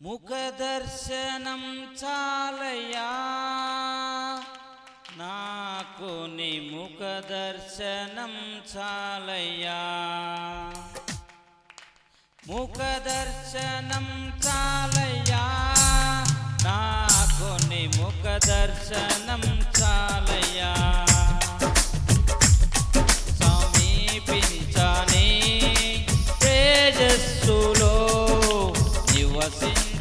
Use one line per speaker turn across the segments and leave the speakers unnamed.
ముఖదర్శనం చాలయా నాకు నీ ముఖదర్శనం చాలయా ముఖదర్శనం చాలయా నాకు నీ ముఖదర్శనం చాలయ్యా see.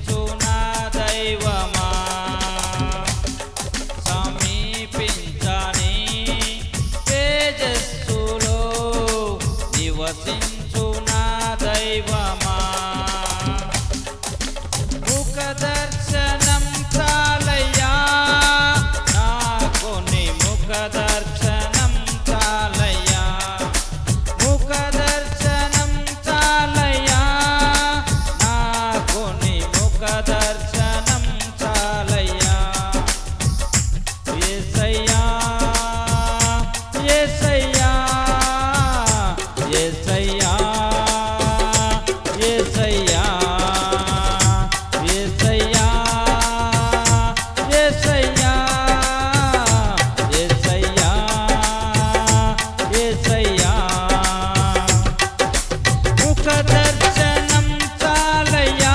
ముఖ దర్శనం చాలయ్యా.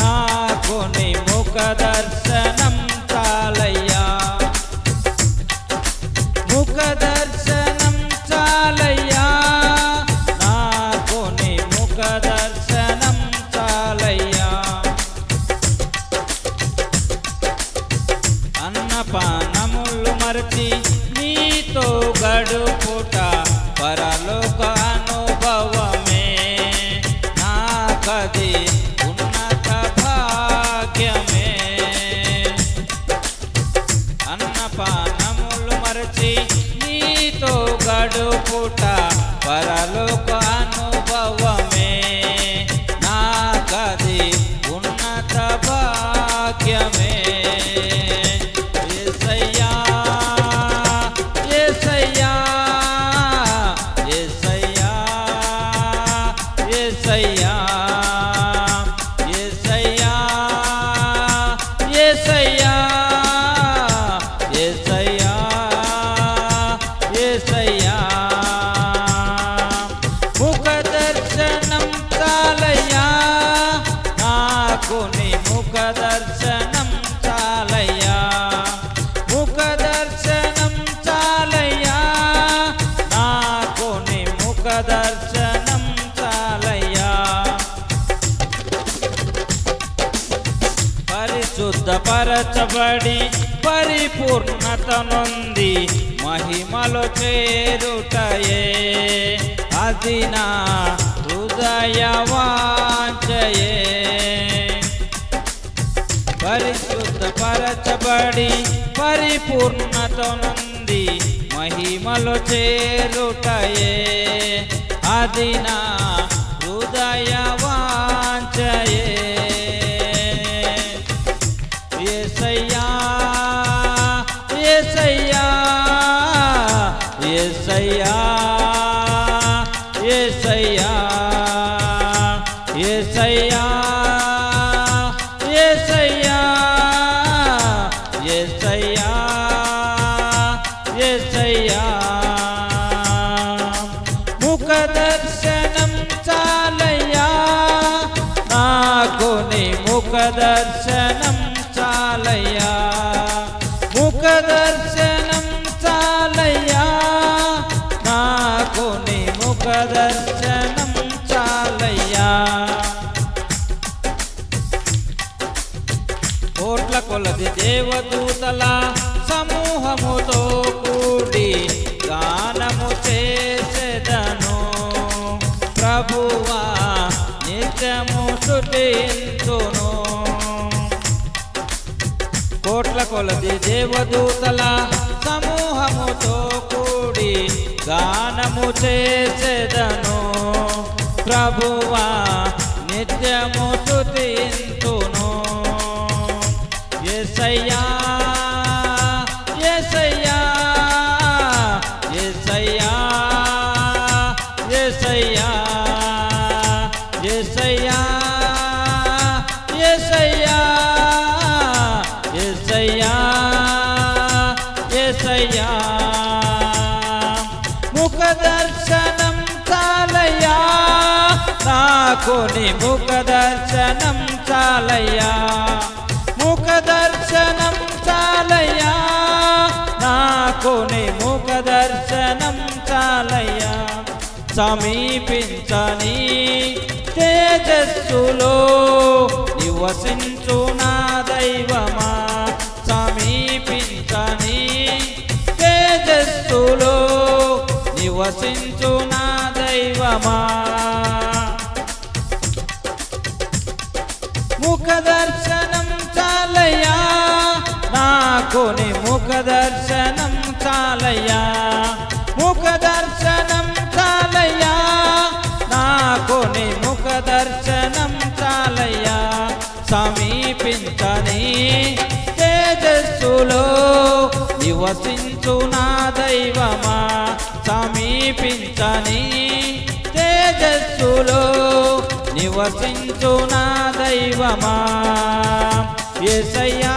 నాకు నీ ముఖ దర్శనం చాలయ్యా. ముఖ దర్శనం చాలయ్యా. నాకు నీ ముఖ దర్శనం చాలయ్యా. అన్నపానములు మరచి నీతో గడుపుట పరలోక మరచి నీతో గడుపుట పరలో పరచబడి పరిపూర్ణత నుంది మహిమలు చేరుటయే. అది నా హృదయవాంచయే పరిపూర్ణత నుంది మహిమలు చేరుటయే. అది నా హృదయవా యేసయ్యా యేసయ్యా యేసయ్యా యేసయ్యా ముఖ దర్శనం చాలయ్యా నాకు నీ ముఖ దర్శనం చాలయ్యా. ముఖ దర్శనం చాలయ్యా నాకు నీ ముఖ దర్శనం కోట్ల కొలది దేవదూతల సమూహముతో కూడి గానము చేసేదను. ప్రభువా నిత్యము స్థుతింతును ఎసయ్యా ఎసయ్యా ఎసయ్యా ఎసయ్యా ఎసయ్యా ఎసయ్యా కొని ముఖ దర్శనం చాలయ్యా. ముఖ దర్శనం చాలయ్యా. నా కొని ముఖ దర్శనం చాలయ్యా. సమీపించని తేజస్సులో నివసించు నా దైవమా? సమీపించని తేజస్సులో నివసించు నా దైవమా? నాకు ముఖ దర్శనం చాలయ్యా. ముఖ దర్శనం చాలయ్యా. నాకు నీ ముఖ దర్శనం చాలయ్యా. సమీపించని తేజస్సులో నివసించు నా దైవమా. సమీపించని తేజస్సులో నివసించు నా దైవమా. ఎసయ్యా